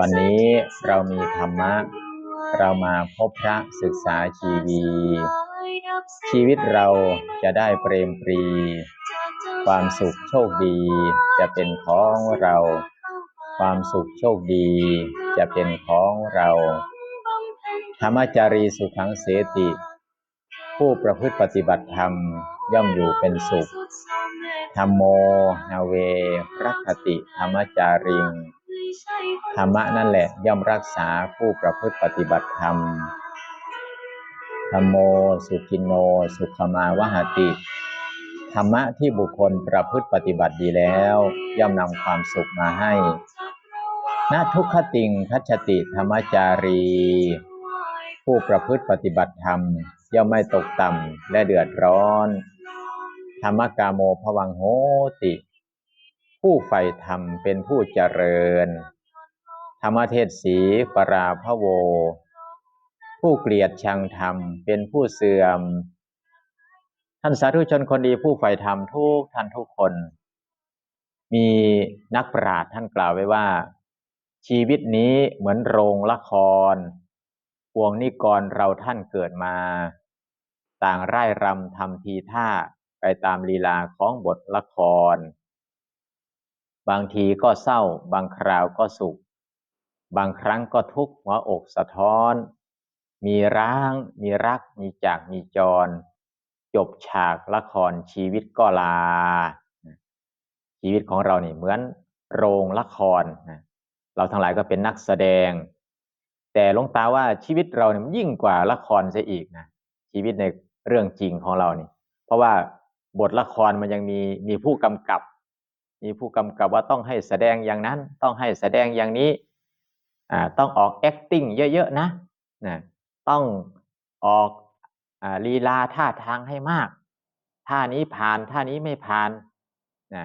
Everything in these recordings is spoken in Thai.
วันนี้เรามีธรรมะ เรามาพบพระศึกษาชีวี ชีวิตเราจะได้เปรมปรี ความสุขโชคดีจะเป็นของเรา ความสุขโชคดีจะเป็นของเรา ธรรมจารีสุขังเสติ ผู้ประพฤติปฏิบัติธรรมย่อมอยู่เป็นสุขธรรมโมนาเวรักขติธรรมจาริง ธรรมะนั่นแหละย่อมรักษาผู้ประพฤติปฏิบัติธรรมธรรมโมสุกินโน สุขมาวหติ ธรรมะที่บุคคลประพฤติปฏิบัติดีแล้ว ย่อมนำความสุขมาให้นาทุกขติงคัจติธรรมจารี ผู้ประพฤติปฏิบัติธรรม ย่อมไม่ตกต่ำและเดือดร้อน ธรรมกาโมภวังโหติ ผู้ใฝ่ธรรมเป็นผู้เจริญ ธรรมเทศสีปราพโว ผู้เกลียดชังธรรมเป็นผู้เสื่อม ท่านสาธุชนคนดีผู้ใฝ่ธรรมทุกท่านทุกคน มีนักปราชญ์ท่านกล่าวไว้ว่า ชีวิตนี้เหมือนโรงละครปวงนิกรเราท่านเกิดมา ต่างไร่รำทำทีท่าไปตามลีลาของบทละคร บางทีก็เศร้า บางคราวก็สุข บางครั้งก็ทุกข์หัวอกสะท้อน มีร้าง มีรัก มีจากมีจร จบฉากละครชีวิตก็ลา ชีวิตของเราเนี่เหมือนโรงละครเราทั้งหลายก็เป็นนักแสดง แต่ลงตาว่าชีวิตเราเนี่ยมันยิ่งกว่าละครซะอีกนะชีวิตในเรื่องจริงของเรานี่ เพราะว่าบทละครมันยังมีมีผู้กำกับ มีผู้กำกับว่าต้องให้แสดงอย่างนั้น ต้องให้แสดงอย่างนี้ต้องออก acting เยอะๆนะนะต้องออกอลีลาท่าทางให้มาก ท่านี้ผ่านท่านี้ไม่ผ่านนะ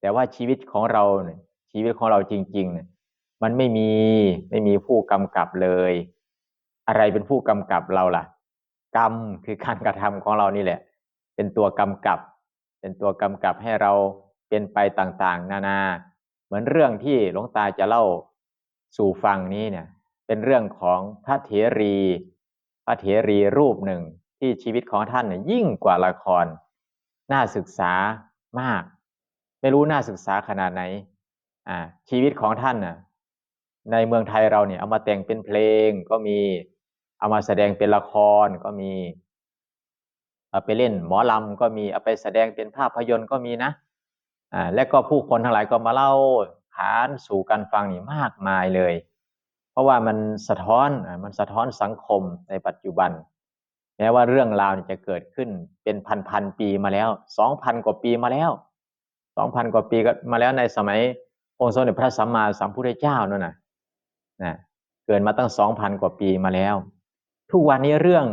แต่ว่าชีวิตของเราเนี่ยชีวิตของเราจริงๆเนี่ยมันไม่มีไม่มีผู้กำกับเลย อะไรเป็นผู้กำกับเราล่ะ กรรมคือการกระทำของเรานี่แหละ เป็นตัวกำกับ เป็นตัวกำกับให้เรา เป็นไปต่างๆ นานา เหมือนเรื่องที่หลวงตาจะเล่าสู่ฟังนี้เนี่ย เป็นเรื่องของพระเถรี พระเถรีรูปหนึ่งที่ชีวิตของท่านเนี่ยยิ่งกว่าละคร น่าศึกษามาก ไม่รู้น่าศึกษาขนาดไหน อ่า ชีวิตของท่านน่ะ ในเมืองไทยเราเนี่ยเอามาแต่งเป็นเพลงก็มี เอามาแสดงเป็นละครก็มี เอาไปเล่นหมอลำก็มี เอาไปแสดงเป็นภาพยนตร์ก็มีนะ อ่าและก็ผู้คนทั้งหลายก็มาเล่าขานสู่กันฟังนี่มากมายเลย เพราะว่ามันสะท้อนมันสะท้อนสังคมในปัจจุบัน แม้ว่าเรื่องราวจะเกิดขึ้นเป็นพันพันปีมาแล้วสองพันกว่าปีมาแล้วสองพันกว่าปีก็มาแล้วในสมัยองค์สมเด็จพระสัมมาสัมพุทธเจ้านั่นนะนะเกิดมาตั้งสองพันกว่าปีมาแล้ว ทุกวันนี้เรื่อง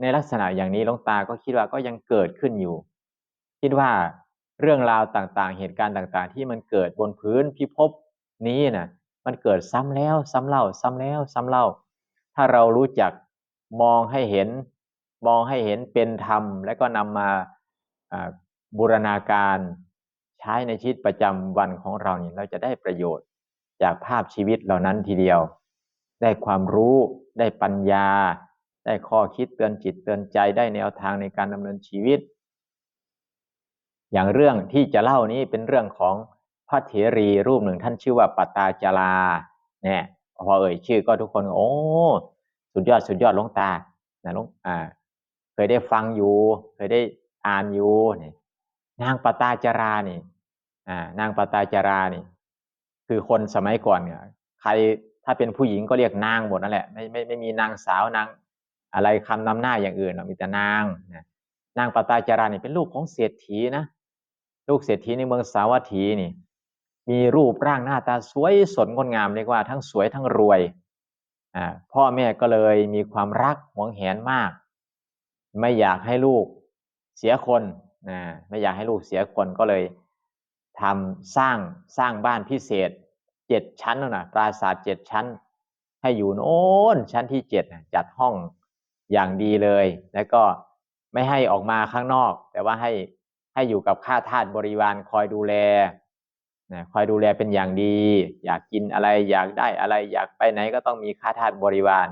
ในลักษณะอย่างนี้หลวงตาก็คิดว่าก็ยังเกิดขึ้นอยู่ คิดว่า เรื่องราวต่างๆ เหตุการณ์ต่างๆ ที่มันเกิดบนพื้นพิภพนี้นะมันเกิดซ้ำแล้วซ้ำเล่า ซ้ำแล้วซ้ำเล่า ถ้าเรารู้จักมองให้เห็น มองให้เห็นเป็นธรรม และก็นำมาบูรณาการใช้ในชีวิตประจำวันของเราเนี่ยเราจะได้ประโยชน์จากภาพชีวิตเหล่านั้นทีเดียว ได้ความรู้ได้ปัญญา ได้ข้อคิดเตือนจิตเตือนใจได้แนวทางในการดำเนินชีวิต อย่างเรื่องที่จะเล่านี้เป็นเรื่องของพระเถรีรูปหนึ่งท่านชื่อว่าปัตตาจาราเนี่ยพอเอ่ยชื่อก็ทุกคนโอ้สุดยอดสุดยอดลงตานะลงอ่า เคยได้ฟังอยู่ เคยได้อ่านอยู่นี่นางปตาจารานี่ อ่า นางปตาจารานี่ คือคนสมัยก่อนเนี่ยใครถ้าเป็นผู้หญิงก็เรียกนางหมดนั่นแหละไม่ไม่ไม่มีนางสาวนางอะไรคำนำหน้าอย่างอื่นมีแต่นางนะนางปตาจารานี่เป็นลูกของเศรษฐีนะ ลูกเศรษฐีในเมืองสาวัตถีนี่ มีรูปร่างหน้าตาสวยสดงดงามเรียกว่าทั้งสวยทั้งรวยอ่าพ่อแม่ก็เลยมีความรักหวงแหนมาก ไม่อยากให้ลูกเสียคนนะไม่อยากให้ลูกเสียคนก็เลยทำสร้างสร้างบ้านพิเศษเจ็ดชั้นนั่นนะปราสาทเจ็ดชั้น ให้อยู่โน้นชั้นที่เจ็ดจัดห้องอย่างดีเลย แล้วก็ไม่ให้ออกมาข้างนอก แต่ว่าให้ ให้อยู่กับข้าทาสบริวารคอยดูแลนะคอยดูแลเป็นอย่างดี อยากกินอะไรอยากได้อะไรอยากไปไหนก็ต้องมีข้าทาสบริวาร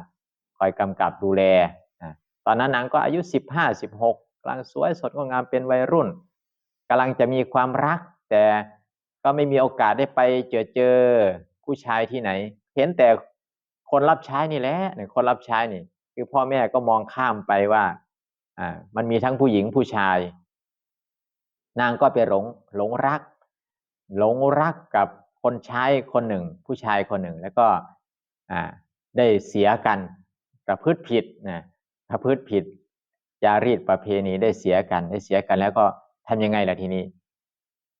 คอยกำกับดูแลนะตอนนั้นนางก็อายุสิบห้าสิบหกกำลังสวยสดงดงามเป็นวัยรุ่นกำลังจะมีความรัก แต่ก็ไม่มีโอกาสได้ไปเจอเจอผู้ชายที่ไหน เห็นแต่คนรับใช้นี่แหละคนรับใช้นี่ คือพ่อแม่ก็มองข้ามไปว่าอ่ามันมีทั้งผู้หญิงผู้ชาย นางก็ไปหลงหลงรัก หลงรักกับคนใช้คนหนึ่ง ผู้ชายคนหนึ่ง แล้วก็ได้เสียกันประพฤติผิดนะประพฤติผิดจารีตประเพณีได้เสียกันได้เสียกันแล้วก็ทำยังไงล่ะทีนี้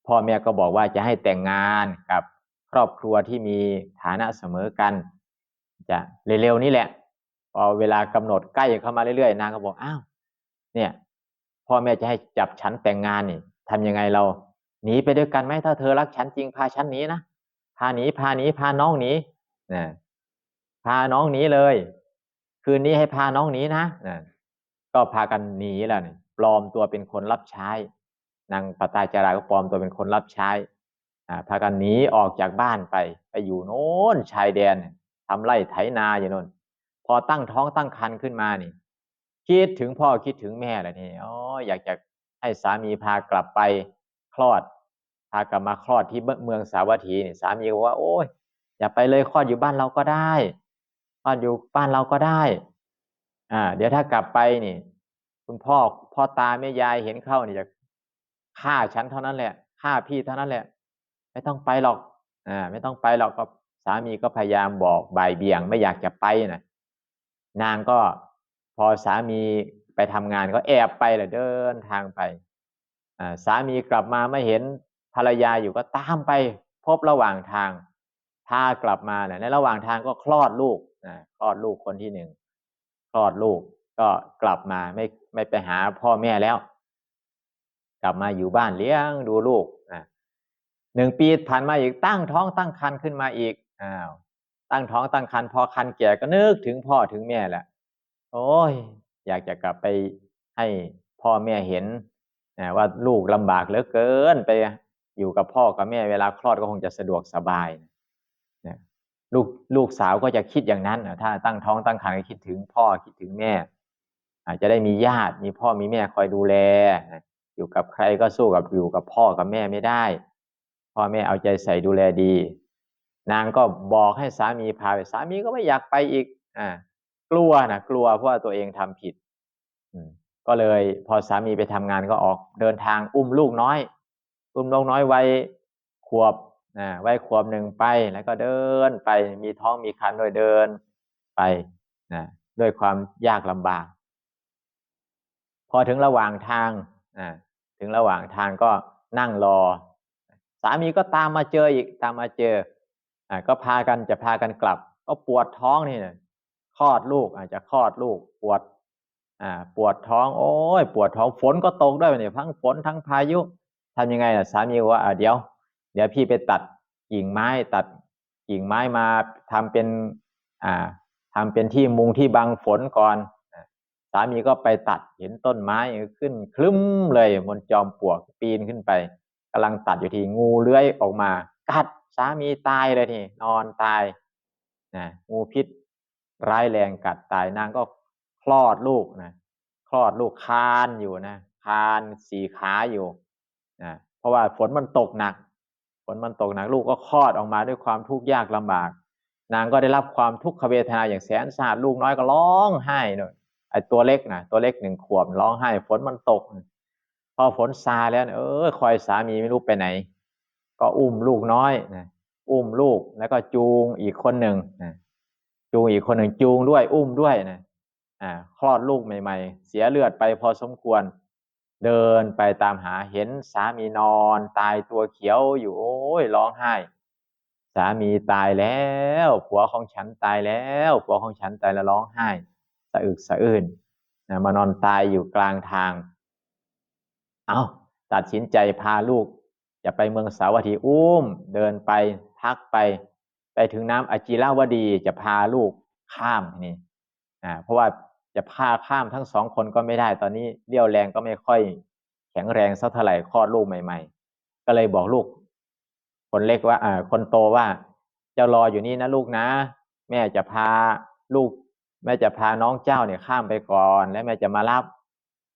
พ่อแม่ก็บอกว่าจะให้แต่งงานกับครอบครัวที่มีฐานะเสมอกัน จะเร็วๆนี้แหละ พอเวลากำหนดใกล้เข้ามาเรื่อยๆนางก็บอกอ้าวเนี่ย พ่อแม่จะให้จับฉันแต่งงานนี่ ทำยังไงเราหนีไปด้วยกันไหมถ้าเธอรักฉันจริงพาฉันหนีนะพาหนีพาหนีพาน้องหนีนะพาน้องหนีเลย คืนนี้ให้พาน้องหนีนะนะก็พากันหนีแล้วนี่ปลอมตัวเป็นคนรับใช้ นางปตาจาราก็ปลอมตัวเป็นคนรับใช้อ่าพากันหนีออกจากบ้านไป ไปอยู่โน้นชายแดนทำไร่ไถนาอยู่โน่นพอตั้งท้องตั้งครรภ์ขึ้นมานี่ คิดถึงพ่อคิดถึงแม่แหละนี่อ๋ออยากจะ ให้สามีพากลับไปคลอด พากลับมาคลอดที่เมืองสาวัตถีนี่สามีบอกว่า โอ้ยอย่าไปเลยคลอดอยู่บ้านเราก็ได้คลอดอยู่บ้านเราก็ได้ อ่า เดี๋ยวถ้ากลับไปนี่ คุณพ่อพ่อตาแม่ยายเห็นเข้านี่จะฆ่าฉันเท่านั้นแหละฆ่าพี่เท่านั้นแหละ ไม่ต้องไปหรอก อ่า ไม่ต้องไปหรอกก็สามีก็พยายามบอกบ่ายเบี่ยงไม่อยากจะไปนะนางก็พอสามี ไปทำงานก็แอบไปแหละเดินทางไปสามีกลับมาไม่เห็นภรรยาอยู่ก็ตามไป พบระหว่างทางพากลับมาเนี่ยในระหว่างทางก็คลอดลูกนะคลอดลูกคนที่หนึ่งคลอดลูกก็กลับมาไม่ไม่ไปหาพ่อแม่แล้ว กลับมาอยู่บ้านเลี้ยงดูลูกนะหนึ่งปีผ่านมาอีกตั้งท้องตั้งครรภ์ขึ้นมาอีกอ้าวตั้งท้องตั้งครรภ์พอครรภ์แก่ก็นึกถึงพ่อถึงแม่แหละโอ้ย อยากจะกลับไปให้พ่อแม่เห็นว่าลูกลำบากเหลือเกินไปอยู่กับพ่อกับแม่เวลาคลอดก็คงจะสะดวกสบายนะลูกลูกสาวก็จะคิดอย่างนั้นถ้าตั้งท้องตั้งครรภ์คิดถึงพ่อคิดถึงแม่ อาจจะได้มีญาติมีพ่อมีแม่คอยดูแลอยู่กับใครก็สู้กับอยู่กับพ่อกับแม่ไม่ได้ พ่อแม่เอาใจใส่ดูแลดี นางก็บอกให้สามีพาไปสามีก็ไม่อยากไปอีกอ่า กลัวนะกลัวเพราะว่าตัวเองทำผิดก็เลยพอสามีไปทำงานก็ออกเดินทางอุ้มลูกน้อย อุ้มลูกน้อยวัยขวบนะวัยขวบหนึ่งไปแล้วก็เดินไปมีท้องมีคันโดยเดินไปนะด้วยความยากลำบาก พอถึงระหว่างทางนะถึงระหว่างทางก็นั่งรอ สามีก็ตามมาเจออีกตามมาเจออ่าก็พากันจะพากันกลับ ก็ปวดท้องนี่นะ คลอดลูกอาจจะคลอดลูกปวดอ่าปวดท้อง โอ้ยปวดท้องฝนก็ตกด้วยเนี่ยทั้งฝนทั้งพายุทำยังไงล่ะสามีว่าเดี๋ยว เดี๋ยวพี่ไปตัดกิ่งไม้ตัดกิ่งไม้มาทำเป็นอ่าทำเป็นที่มุงที่บังฝนก่อนสามีก็ไปตัดเห็นต้นไม้ขึ้นคลึ้มเลยบนจอมปลวกปีนขึ้นไปกำลังตัดอยู่ที่งูเลื้อยออกมา กัดสามีตายเลยทีนอนตายนะงูพิษ ร้ายแรงกัดตายนางก็คลอดลูกนะคลอดลูกคานอยู่นะคานสี่ขาอยู่นะเพราะว่าฝนมันตกหนัก ฝนมันตกหนักลูกก็คลอดออกมาด้วยความทุกข์ยากลำบาก นางก็ได้รับความทุกขเวทนาอย่างแสนสาหัสลูกน้อยก็ร้องไห้เลยไอ้ตัวเล็กนะตัวเล็กหนึ่งขวบร้องไห้ ฝนมันตก พอฝนซาแล้วเออคอยสามีไม่รู้ไปไหน ก็อุ้มลูกน้อยนะอุ้มลูกแล้วก็จูงอีกคนหนึ่งนะ จูงอีกคนหนึ่งจูงด้วยอุ้มด้วยนะอ่าคลอดลูกใหม่ ๆ เสียเลือดไปพอสมควร เดินไปตามหาเห็นสามีนอน ตายตัวเขียวอยู่โอ้ยร้องไห้ สามีตายแล้ว ผัวของฉันตายแล้วผัวของฉันตายแล้วร้องไห้สะอึกสะอื้นนะมานอนตายอยู่กลางทาง เอาตัดสินใจพาลูกจะไปเมืองสาวัตถีอุ้ม เดินไปทักไป ไปถึงน้ำอจิราวดีจะพาลูกข้ามนี่อ่าเพราะว่าจะพาข้ามทั้งสองคนก็ไม่ได้ ตอนนี้เรี่ยวแรงก็ไม่ค่อยแข็งแรงสักเท่าไหร่คลอดลูกใหม่ ๆ ก็เลยบอกลูก คนเล็กว่าอ่าคนโตว่าจ้ารออยู่นี่นะลูกนะ แม่จะพาลูก แม่จะพาน้องเจ้าเนี่ยข้ามไปก่อน แล้วแม่จะมารับ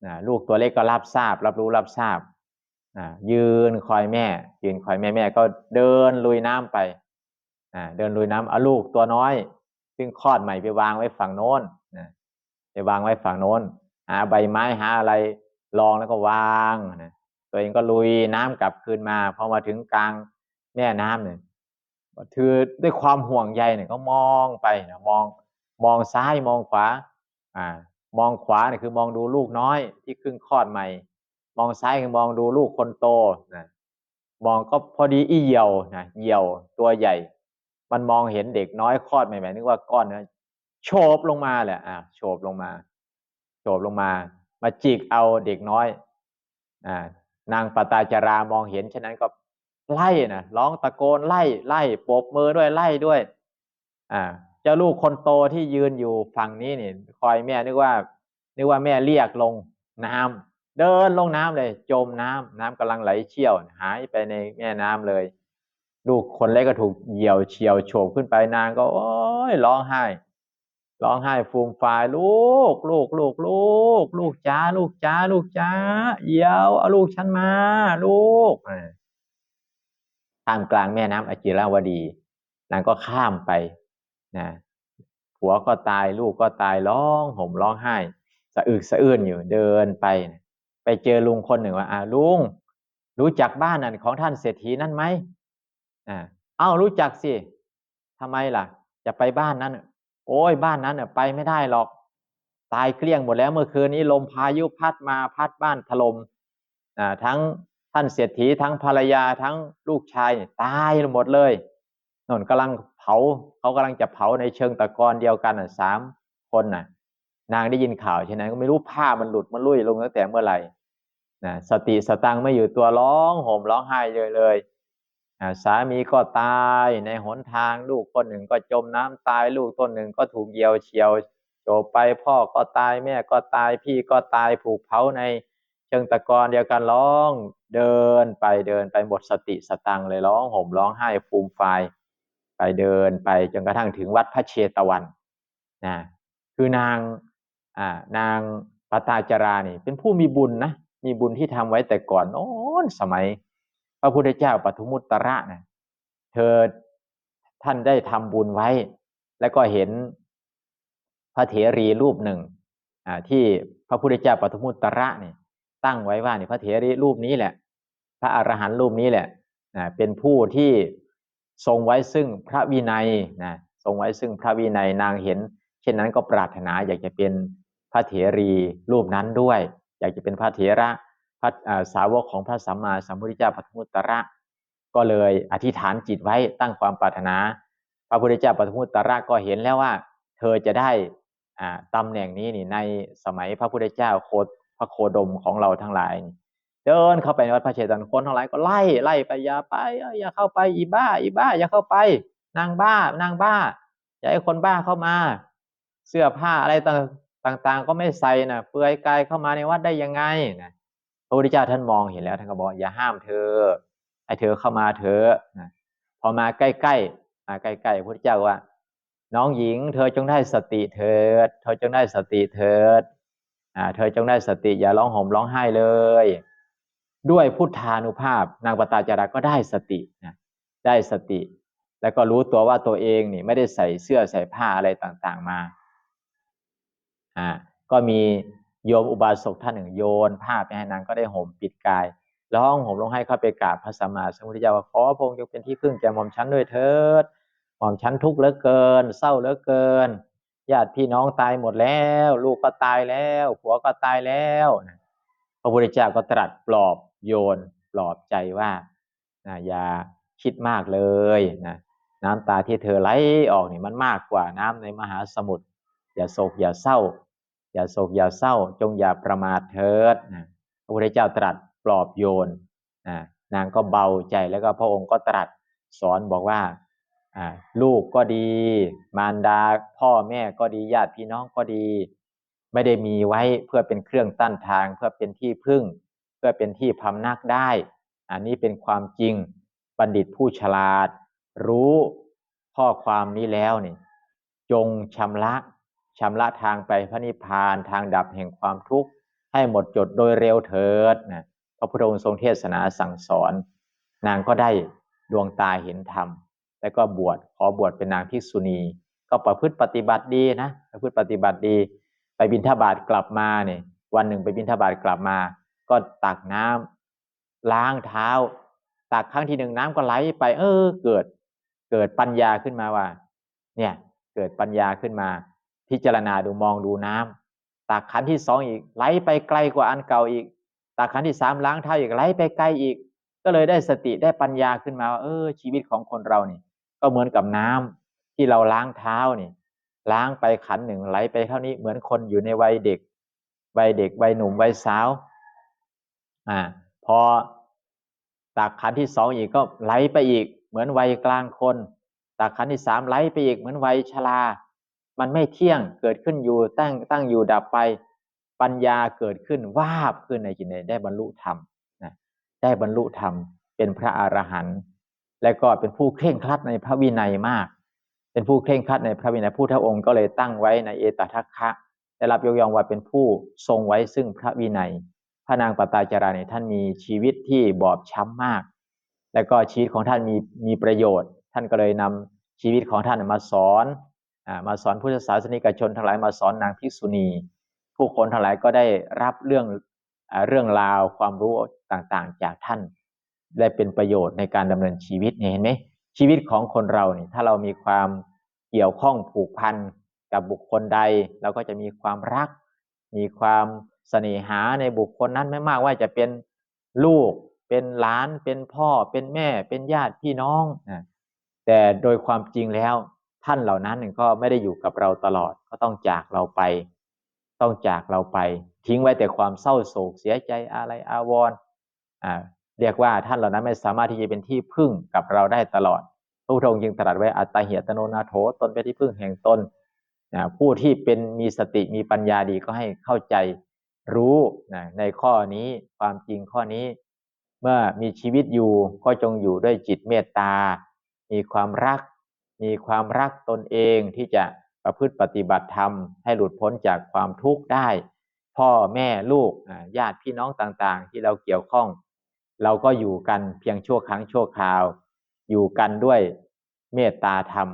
นะลูกตัวเล็กก็รับทราบ รับรู้รับทราบนะยืนคอยแม่ ยืนคอยแม่แม่ก็เดินลุยน้ำไป เดินลุยน้ำเอาลูกตัวน้อย ซึ่งคลอดใหม่ไปวางไว้ฝั่งโน้นนะไปวางไว้ฝั่งโน้น หาใบไม้หาอะไรรองแล้วก็วางนะตัวเองก็ลุยน้ำกลับคืนมาพอมาถึงกลางแม่น้ำเนี่ยถือด้วยความห่วงใยเนี่ยก็มองไปนะมองมองซ้ายมองขวา อ่า มองขวาเนี่ยคือมองดูลูกน้อยที่ครึ่งคลอดใหม่ มองซ้ายคือมองดูลูกคนโตนะมองก็พอดีอีเหี่ยวนะเหี่ยวตัวใหญ่ มันมองเห็นเด็กน้อยคลอดใหม่ๆนึกว่าก้อนเนื้อโฉบลงมาแหละอ่าโฉบลงมาโฉบลงมา มาจิกเอาเด็กน้อยอ่านางปตาจารามองเห็นฉะนั้นก็ไล่นะร้องตะโกนไล่ไล่ปบมือด้วยไล่ด้วย อ่า เจ้าลูกคนโตที่ยืนอยู่ฝั่งนี้นี่คอยแม่นึกว่า นึกว่าแม่เรียกลงน้ำเดินลงน้ำเลย จมน้ำน้ำกำลังไหลเชี่ยว หายไปในแม่น้ำเลย ลูกคนเล็กก็ถูกเหยี่ยวเฉียวโฉบขึ้นไปนางก็โอ้ยร้องไห้ ร้องไห้ฟูมฟายลูก ลูกลูกลูก ลูกจ้า ลูกจ้า ลูกจ้าเหี่ยวเอาลูกฉันมา ลูกท่ามกลางแม่น้ำอจิราวดีนางก็ข้ามไปนะผัวก็ตายลูกก็ตายร้องห่มร้องไห้สะอึกสะอื้นอยู่เดินไป ไปเจอลุงคนหนึ่งว่าอ่าลุงรู้จักบ้านนั้นของท่านเศรษฐีนั่นไหม อ่าเอ้ารู้จักสิทำไมล่ะ จะไปบ้านนั้นโอ้ยบ้านนั้นไปไม่ได้หรอก ตายเกลี้ยงหมดแล้วเมื่อคืนนี้ลมพายุพัดมาพัดบ้านถล่มอ่าทั้งท่านเศรษฐีทั้งภรรยาทั้งลูกชายตายหมดเลยนนกำลังเผาเขากำลังจะเผาในเชิงตะกอนเดียวกันสามคนน่ะ นางได้ยินข่าวใช่ไหมก็ไม่รู้ผ้ามันหลุดมันลุ่ยลงตั้งแต่เมื่อไหร่นะสติสตังไม่อยู่ตัวร้องห่มร้องไห้เลยเลย สามีก็ตายในหนทางลูกคนหนึ่งก็จมน้ำตายลูกต้นหนึ่งก็ถูกเหยียวเฉียวโจบไปพ่อก็ตายแม่ก็ตายพี่ก็ตายผูกเผาในเชิงตะกอนเดียวกันร้องเดินไปเดินไปหมดสติสตังเลยร้องห่มร้องไห้ฟูมไฟไปเดินไปจนกระทั่งถึงวัดพระเชตวันนะคือนางอ่านางปตาจารานี่ เป็นผู้มีบุญนะมีบุญที่ทำไว้แต่ก่อนโน้นสมัย ระพุทธเจ้าปทุมุตตระนะเธอท่านได้ทำบุญไว้ แล้วก็เห็นพระเถรีรูปหนึ่งอ่าที่พระพุทธเจ้าปทุมุตตระเนี่ยตั้งไว้ว่านี่พระเถรีรูปนี้แหละ พระอรหันต์รูปนี้แหละนะเป็นผู้ที่ทรงไว้ซึ่งพระวินัยนะทรงไว้ซึ่งพระวินัยนางเห็น เช่นนั้นก็ปรารถนาอยากจะเป็นพระเถรีรูปนั้นด้วย อยากจะเป็นพระเถระ ระสาวกของพระสัมมาสัมพุทธเจ้าปฐมุตตระ ก็เลยอธิษฐานจิตไว้ตั้งความปรารถนา พระพุทธเจ้าปฐมุตตระก็เห็นแล้วว่า เธอจะได้ตำแหน่งนี้นี่ในสมัยพระพุทธเจ้าโคพระโคดมของเราทั้งหลาย เดินเข้าไปในวัดพระเชตันคนทั้งหลายก็ไล่ไล่ไปอย่าไปอย่าเข้าไปอีบ้า อีบ้า อย่าเข้าไป นางบ้านางบ้า อย่าให้คนบ้าเข้ามา เสื้อผ้าอะไรต่างๆก็ไม่ใส่นะเปลือยกายเข้ามาในวัดได้ยังไงนะ พระพุทธเจ้าท่านมองเห็นแล้วท่านก็บอกอย่าห้ามเธอให้เธอเข้ามาเถอะนะพอมาใกล้ๆมาใกล้ๆพระพุทธเจ้าว่า น้องหญิง เธอจงได้สติเถิด เธอจงได้สติเถิดอ่าเธอจงได้สติอย่าร้องห่มร้องไห้เลย ด้วยพุทธานุภาพ นางปตาจาราก็ได้สตินะได้สติ แล้วก็รู้ตัวว่าตัวเองนี่ไม่ได้ใส่เสื้อใส่ผ้าอะไรต่างๆมาอ่าก็มี โยมอุบาสกท่านหนึ่งโยนผ้าไปให้นางก็ได้ห่มปิดกายร้องห่มลงให้เข้าไปกราบพระสัมมาสัมพุทธเจ้าว่าขอพระองค์จงเป็นที่พึ่งแก่หม่อมชั้นด้วยเถิดหม่อมชั้นทุกข์เหลือเกิน เศร้าเหลือเกินญาติพี่น้องตายหมดแล้ว ลูกก็ตายแล้วผัวก็ตายแล้วพระพุทธเจ้าก็ตรัสปลอบโยนปลอบใจว่านะอย่าคิดมากเลยนะน้ำตาที่เธอไหลออกนี่มันมากกว่าน้ำในมหาสมุทรอย่าโศกอย่าเศร้า อย่าโศกอย่าเศร้า จงอย่าประมาทเถิดนะพระพุทธเจ้าตรัสปลอบโยนนะนางก็เบาใจแล้วก็พระองค์ก็ตรัสสอนบอกว่าลูกก็ดี มารดาพ่อแม่ก็ดีญาติพี่น้องก็ดี ไม่ได้มีไว้เพื่อเป็นเครื่องตั้นทาง เพื่อเป็นที่พึ่ง เพื่อเป็นที่พำนักได้ อันนี้เป็นความจริงบัณฑิตผู้ฉลาด รู้ข้อความนี้แล้วนี่จงชำระ ชำระทางไปพระนิพพานทางดับแห่งความทุกข์ให้หมดจดโดยเร็วเถิดนะพระพุทธองค์ทรงเทศนาสั่งสอน นางก็ได้ดวงตาเห็นธรรม แล้วก็บวชขอบวชเป็นนางภิกษุณี ก็ประพฤติปฏิบัติดีนะประพฤติปฏิบัติดี ไปบิณฑบาตกลับมาเนี่ยวันหนึ่งไปบิณฑบาตกลับมา ก็ตักน้ำล้างเท้า ตักครั้งที่หนึ่งน้ำก็ไหลไป เออ เกิด เกิดปัญญาขึ้นมาว่า เนี่ย เกิดปัญญาขึ้นมา พิจารณาดูมองดูน้ำตักขันที่สองอีกไหลไปไกลกว่าอันเก่าอีก ตาขันที่สามล้างเท้าอีกไหลไปไกลอีก ก็เลยได้สติได้ปัญญาขึ้นมาว่าเออชีวิตของคนเราเนี่ยก็เหมือนกับน้ำที่เราล้างเท้าเนี่ยล้างไปขันหนึ่งไหลไปเท่านี้เหมือนคนอยู่ในวัยเด็กวัยเด็กวัยหนุ่มวัยสาวอ่าพอตักขันที่สองอีกก็ไหลไปอีก เหมือนวัยกลางคนตักขันที่สามไหลไปอีกเหมือนวัยชรา มันไม่เที่ยงเกิดขึ้นอยู่ตั้งตั้งอยู่ดับไป ปัญญาเกิดขึ้นวาบขึ้นในจิตใจได้บรรลุธรรมนะได้บรรลุธรรม เป็นพระอรหันต์และก็เป็นผู้เคร่งครัดในพระวินัยมาก เป็นผู้เคร่งครัดในพระวินัยผู้ทองค์ก็เลยตั้งไว้ในเอตทัคคะได้รับยกย่องว่าเป็นผู้ทรงไว้ซึ่งพระวินัย พระนางปตาจาราเนี่ยท่านมีชีวิตที่บอบช้ำมาก และก็ชีวิตของท่านมีมีประโยชน์ ท่านก็เลยนำชีวิตของท่านมาสอน มาสอนพุทธศาสนิกชนทั้งหลายมาสอนนางภิกษุณี ผู้คนทั้งหลายก็ได้รับเรื่องเรื่องราวความรู้ต่างๆ จากท่าน ได้เป็นประโยชน์ในการดำเนินชีวิตเห็นไหมชีวิตของคนเราเนี่ยถ้าเรามีความเกี่ยวข้องผูกพันกับบุคคลใด เราก็จะมีความรัก มีความเสน่หาในบุคคลนั้นไม่มากว่าจะเป็นลูกเป็นหลานเป็นพ่อเป็นแม่เป็นญาติพี่น้องนะแต่โดยความจริงแล้ว ท่านเหล่านั้นก็ไม่ได้อยู่กับเราตลอดก็ต้องจากเราไป ต้องจากเราไป ทิ้งไว้แต่ความเศร้าโศกเสียใจอะไรอาวรณ์เรียกว่าท่านเหล่านั้นไม่สามารถที่จะเป็นที่พึ่งกับเราได้ตลอด พระพุทธองค์จึงตรัสไว้อัตตาเหียตโนนาโถตนเป็นที่พึ่งแห่งตนผู้ที่เป็นมีสติมีปัญญาดีก็ให้เข้าใจรู้ในข้อนี้ความจริงข้อนี้ เมื่อมีชีวิตอยู่ก็จงอยู่ด้วยจิตเมตตา มีความรัก มีความรักตนเองที่จะประพฤติปฏิบัติธรรม ให้หลุดพ้นจากความทุกข์ได้ พ่อแม่ลูกญาติพี่น้องต่างๆ ที่เราเกี่ยวข้อง เราก็อยู่กันเพียงชั่วครั้งชั่วคราว อยู่กันด้วยเมตตาธรรม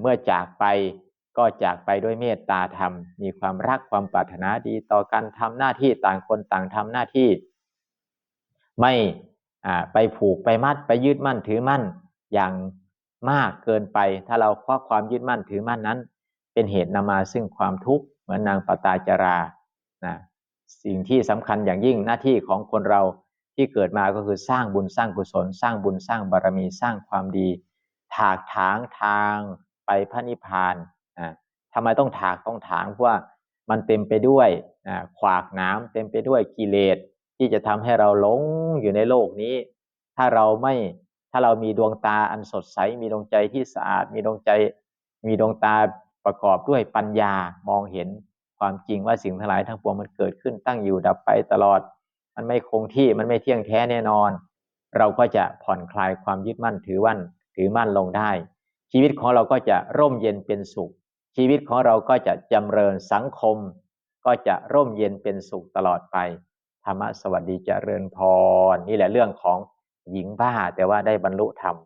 เมื่อจากไปก็จากไปด้วยเมตตาธรรม มีความรักความปรารถนาดีต่อกันทำหน้าที่ต่างคนต่างทำหน้าที่ ไม่ไปผูกไปมัดไปยึดมั่นถือมั่น อย่าง มากเกินไป ถ้าเราคว้าความยึดมั่นถือมั่นนั้น เป็นเหตุนำมาซึ่งความทุกข์เหมือนนางปตาจารานะสิ่งที่สำคัญอย่างยิ่งหน้าที่ของคนเราที่เกิดมาก็คือสร้างบุญสร้างกุศล สร้างบุญสร้างบารมีสร้างความดี ถากถางทางไปพระนิพพานนะทำไมต้องถากต้องถางเพราะว่ามันเต็มไปด้วยขวากน้ำเต็มไปด้วยกิเลสที่จะทำให้เราหลงอยู่ในโลกนี้ ถ้าเราไม่ ถ้าเรามีดวงตาอันสดใส มีดวงใจที่สะอาด มีดวงใจ มีดวงตาประกอบด้วยปัญญามองเห็นความจริงว่าสิ่งทั้งหลายทั้งปวงมันเกิดขึ้นตั้งอยู่ดับไปตลอด มันไม่คงที่มันไม่เที่ยงแท้แน่นอน เราก็จะผ่อนคลายความยึดมั่นถือวันถือมั่นลงได้ ชีวิตของเราก็จะร่มเย็นเป็นสุข ชีวิตของเราก็จะจำเริญสังคม ก็จะร่มเย็นเป็นสุขตลอดไปธรรมะสวัสดีเจริญพรนี่แหละเรื่องของ หญิงบ้าแต่ว่าได้บรรลุธรรม